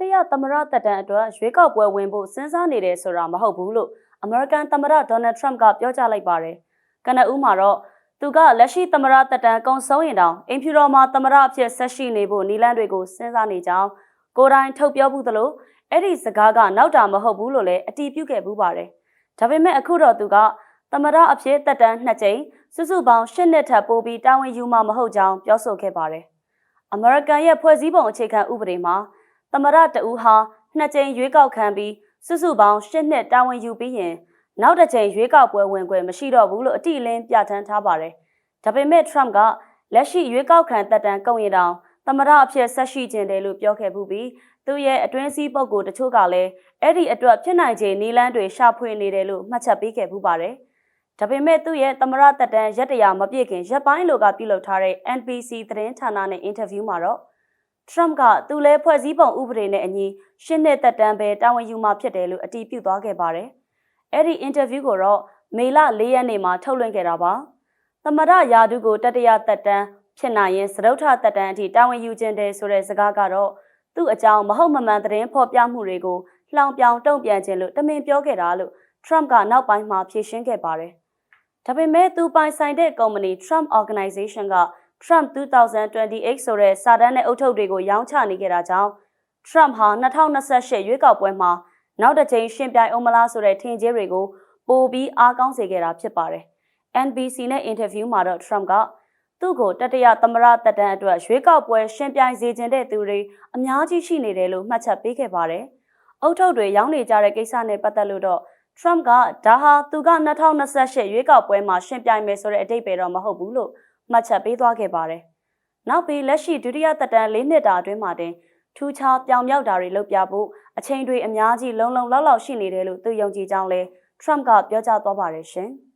တိယသမ္မတတက်တန်းအတွက်ရွေးကောက်ပွဲဝင်ဖို့စဉ်းစားနေတယ်ဆိုတာမဟုတ်ဘူးလို့အမေရိကန်သမ္မတဒေါ်နယ်ထရမ့်ကပြောကြားလိုက်ပါတယ်။ကနဦးမှာတော့သူကလက်ရှိသမ္မတတက်တန်းကုံဆုံးရင်တောင်အင်ဖြူတော်မှာသမ္မတအဖြစ်ဆက်ရှိနေဖို့နီလန်းတွေကိုစဉ်းစားနေကြောင်းကိုယ်တိုင်ထုတ်ပြောမှုသလိုအဲ့ဒီစကားကနောက်တာမဟုတ်ဘူးလို့လည်းအတည်ပြုခဲ့ပူးပါတယ်။ဒါပေမဲ့အခုတော့သူကသမ္မတအဖြစ်တက်တန်းနှစ်ကြိမ်စုစုပေါင်း၈နှစ်ထပ်ပိုးပြီးတာဝန်ယူမှာမဟုတ်ကြောင်းပြောဆိုခဲ့ပါတယ်။အမေရိကန်ရဲ့ဖွဲ့စည်းပုံအခြေခံဥပဒေမှာ သမရတဦးဟာနှစ်ကြိမ်ရွေးကောက်ခံပြီးစုစုပေါင်း၈နှစ်တာဝန်ယူပြီးရင်နောက်တစ်ကြိမ်ရွေးကောက်ပွဲဝင်ခွင့်မရှိတော့ဘူးလို့အတိအလင်းပြဋ္ဌာန်းထားပါတယ်။ဒါပေမဲ့ Trump ကလက်ရှိရွေးကောက်ခံတပ်တန်းကုန်ရင်တောင်သမရအဖြစ်ဆက်ရှိခြင်းတယ်လို့ပြောခဲ့မှုပြီးသူရဲ့အတွင်းစည်းပုဂ္ဂိုလ်တချို့ကလည်းအဲ့ဒီအတွက်ဖြစ်နိုင်ခြေနီလန်းတွေရှာဖွေနေတယ်လို့မှတ်ချက်ပေးခဲ့မှုပါတယ်။ဒါပေမဲ့သူ့ရဲ့သမရတက်တန်းရက်တရာမပြည့်ခင်ရက်ပိုင်းလိုကပြုလုပ်ထားတဲ့ NBC သတင်းဌာနနဲ့အင်တာဗျူးမှာတော့ Trump ကသူလဲဖွဲ့စည်းပုံဥပဒေနဲ့အညီရှင်းတဲ့တက်တန်းပဲတာဝန်ယူမှာဖြစ်တယ်လို့အတည်ပြုသွားခဲ့ပါတယ်။အဲ့ဒီအင်တာဗျူးကိုတော့မေလ၄ရက်နေ့မှာထုတ်လွှင့်ခဲ့တာပါ။သမရယာဒုကိုတတရတက်တန်းဖြစ်နိုင်ရင်စရုပ်ထတက်တန်းအထိတာဝန်ယူခြင်းတယ်ဆိုတဲ့စကားကတော့သူ့အကြောင်းမဟုတ်မမှန်သတင်းဖော်ပြမှုတွေကိုလှောင်ပြောင်တုံ့ပြန်ခြင်းလို့တမင်ပြောခဲ့တာလို့ Trump ကနောက်ပိုင်းမှာဖြေရှင်းခဲ့ပါတယ်။ဒါပေမဲ့သူပိုင်ဆိုင်တဲ့ကုမ္ပဏီ Trump Organization က Trump 2028ဆိုတဲ့စာတမ်းနဲ့အုပ်ထုပ်တွေကိုရောင်းချနေခဲ့တာကြောင့် Trump ဟာ2028ရွေးကောက်ပွဲမှာနောက်တစ်ကြိမ်ရှင်ပြိုင်အောင်မလားဆိုတဲ့ထင်ကြေးတွေကိုပိုပြီးအားကောင်းစေခဲ့တာဖြစ်ပါတယ်။ NBC နဲ့အင်တာဗျူးမှာတော့ Trump ကသူ့ကိုတတရသမရတက်တန်းအတွက်ရွေးကောက်ပွဲရှင်ပြိုင်စေခြင်းတဲ့သူတွေအများကြီးရှိနေတယ်လို့မှတ်ချက်ပေးခဲ့ပါတယ်။အုပ်ထုပ်တွေရောင်းနေကြတဲ့ကိစ္စနဲ့ပတ်သက်လို့တော့ Trump ကဒါဟာသူက2028ရွေးကောက်ပွဲမှာရှင်ပြိုင်မယ်ဆိုတဲ့အတိတ်ပဲတော့မဟုတ်ဘူးလို့ မှတ်ချက်ပေးသွားခဲ့ပါတယ်။နောက်ပြီးလက်ရှိဒုတိယသက်တမ်း၄နှစ်တာအတွင်းမှာတင်ထူးခြားပြောင်မြောက်တာတွေလုပ်ပြဖို့အချိန်တွေအများကြီးလုံလုံလောက်လောက်ရှိနေတယ်လို့သူယုံကြည်ကြောင်းလဲ Trump ကပြောကြားသွားပါတယ်ရှင်။